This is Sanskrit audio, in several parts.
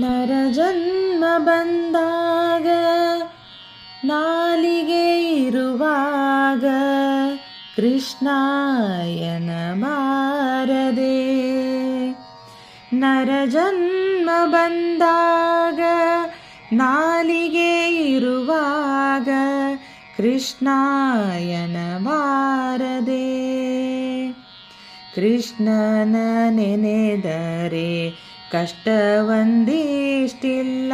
ನರಜನ್ಮ ಬಂದಾಗ ನಾಲಿಗೆ ಇರುವಾಗ ಕೃಷ್ಣಾಯನ ಬಾರದೆ ನರಜನ್ಮ ಬಂದಾಗ ನಾಲಿಗೆ ಇರುವಾಗ ಕೃಷ್ಣಾಯನ ಬಾರದೆ ಕೃಷ್ಣನ ನೆನೆದರೆ ಕಷ್ಟವೊಂದಿಷ್ಟಿಲ್ಲ.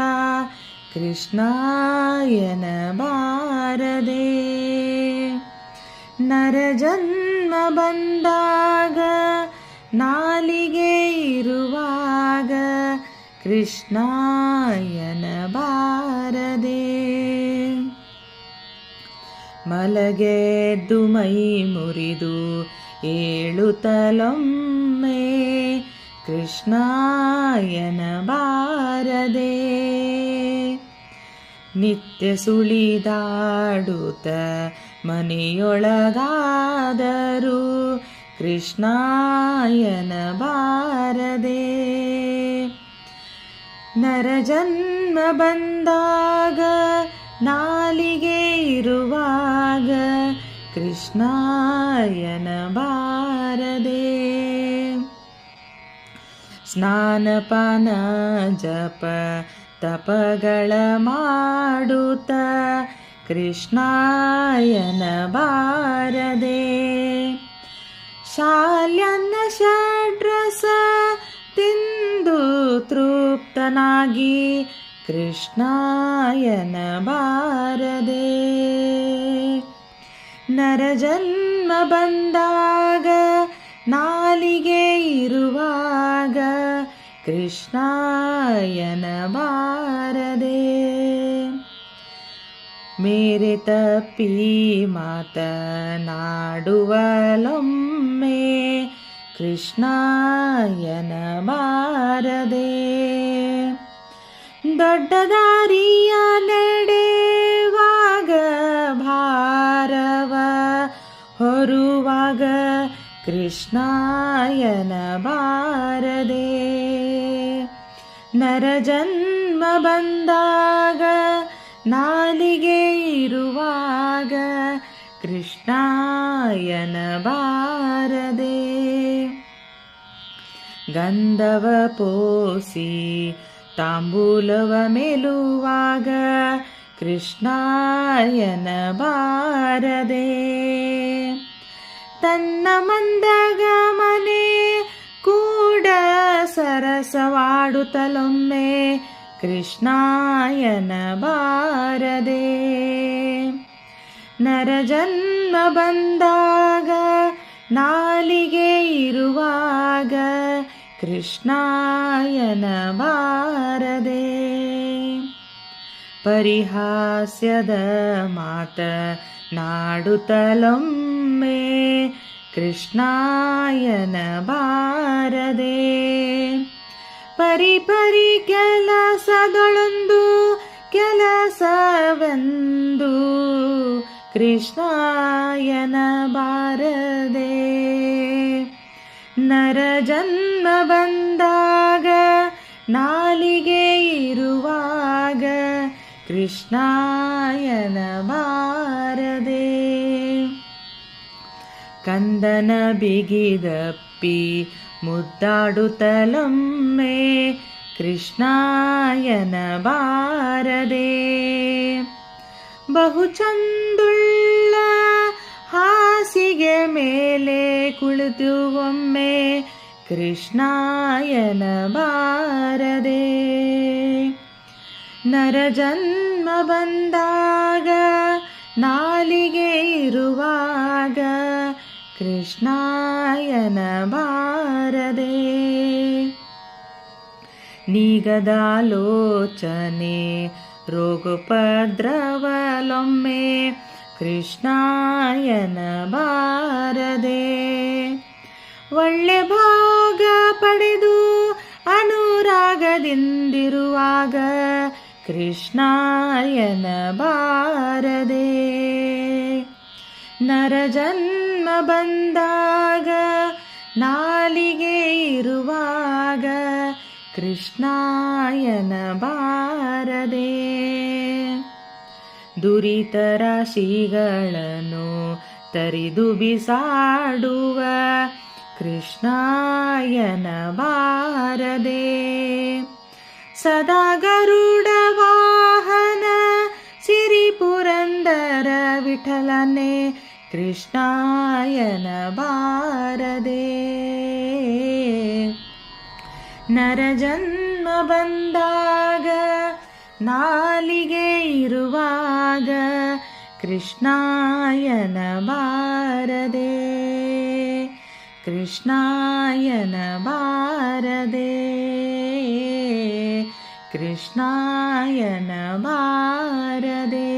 ಕೃಷ್ಣಾಯನ ಬಾರದೆ ನರಜನ್ಮ ಬಂದಾಗ ನಾಲಿಗೆ ಇರುವಾಗ ಕೃಷ್ಣಾಯನ ಬಾರದೆ ಮಲಗೆದ್ದು ಮೈ ಮುರಿದು ಏಳುತ್ತಲೊಮ್ಮೆ ಕೃಷ್ಣಾಯನ ಬಾರದೆ ನಿತ್ಯ ಸುಳಿದಾಡುತ್ತ ಮನೆಯೊಳಗಾದರೂ ಕೃಷ್ಣಾಯನ ಬಾರದೆ ನರಜನ್ಮ ಬಂದಾಗ ನಾಲಿಗೆ ಇರುವಾಗ ಕೃಷ್ಣಾಯನ ಬಾರದೆ ಸ್ನಾನಪಾನ ಜಪ ತಪಗಳ ಮಾಡುತ್ತ ಕೃಷ್ಣಾಯನ ಬಾರದೆ ಶಾಲ್ಯನ್ನ ಷಡ್ರಸ ತಿಂದು ತೃಪ್ತನಾಗಿ ಕೃಷ್ಣಾಯನ ಬಾರದೆ ನರಜನ್ಮ ಬಂದಾಗ ನಾಲಿಗೆ ಇರುವಾಗ ಕೃಷ್ಣಾಯನ ಬಾರದೆ ಮೇರೆ ತಪ್ಪಿ ಮಾತನಾಡುವಲೊಮ್ಮೆ ಕೃಷ್ಣಾಯನ ಬಾರದೆ ದೊಡ್ಡ ದಾರಿಯ ನಡೆವಾಗ ಭಾರವ ಹೊರುವಾಗ ಕೃಷ್ಣಾಯನ ಬಾರದೆ ನರಜನ್ಮ ಬಂದಾಗ ನಾಲಿಗೆ ಇರುವಾಗ ಕೃಷ್ಣಾಯನ ಬಾರದೆ ಗಂಧವ ಪೋಸಿ ತಾಂಬೂಲವ ಮೆಲುವಾಗ ಕೃಷ್ಣಾಯನ ಬಾರದೆ ತನ್ನ ಮಂದಗ ಮನೆ ಕೂಡ ಸರಸವಾಡುತ್ತಲೊಮ್ಮೆ ಕೃಷ್ಣಾಯನ ಬಾರದೆ ನರಜನ್ಮ ಬಂದಾಗ ನಾಲಿಗೆ ಇರುವಾಗ ಕೃಷ್ಣಾಯನ ಬಾರದೆ ಪರಿಹಾಸ್ಯದ ಮಾತ ನಾಡುತ್ತಲೊಮ್ಮೆ ಕೃಷ್ಣಾಯನ ಬಾರದೆ. ಪರಿ ಪರಿ ಕೆಲಸದೊಳೊಂದು, ಕೆಲಸವೆಂದು ಕೃಷ್ಣಾಯನ ಬಾರದೆ. ನರಜನ್ಮ ಬಂದಾಗ ನಾಲಿಗೆ ಇರುವಾಗ ಕೃಷ್ಣಾಯನ ಬಾರದೆ ಕಂದನ ಬಿಗಿದಪ್ಪಿ ಮುದ್ದಾಡುತ್ತಲೊಮ್ಮೆ ಕೃಷ್ಣಾಯನ ಬಾರದೆ ಬಹು ಚಂದುಳ್ಳ ಹಾಸಿಗೆ ಮೇಲೆ ಕುಳಿತು ಒಮ್ಮೆ ಕೃಷ್ಣಾಯನ ಬಾರದೆ ನರಜನ್ಮ ಬಂದಾಗ ನಾಲಿಗೆ ಇರುವಾಗ ಕೃಷ್ಣಾಯನ ಬಾರದೆ. ನೀಗದಾಲೋಚನೆ ರೋಗೋಪದ್ರವಲೊಮ್ಮೆ ಕೃಷ್ಣಾಯನ ಬಾರದೆ. ಒಳ್ಳೆ ಭಾಗ ಪಡೆದು ಅನುರಾಗದಿಂದಿರುವಾಗ ಕೃಷ್ಣಾಯನ ಬಾರದೆ ನರಜನ್ಮ ಬಂದಾಗ ನಾಲಿಗೆ ಇರುವಾಗ ಕೃಷ್ಣಾಯನ ಬಾರದೆ ದುರಿತ ರಾಶಿಗಳನ್ನು ತರಿದು ಬಿಸಾಡುವ ಕೃಷ್ಣಾಯನ ಬಾರದೆ ಸದಾ ಗರುಡ ವಾಹನ ಸಿರಿ ಪುರಂದರ ವಿಠಲನೆ ಕೃಷ್ಣಾಯನ ಬಾರದೆ ನರಜನ್ಮ ಬಂದಾಗ ನಾಲಿಗೆ ಇರುವಾಗ ಕೃಷ್ಣಾಯನ ಬಾರದೆ कृष्णाय कृष्णायन वारदे भारदे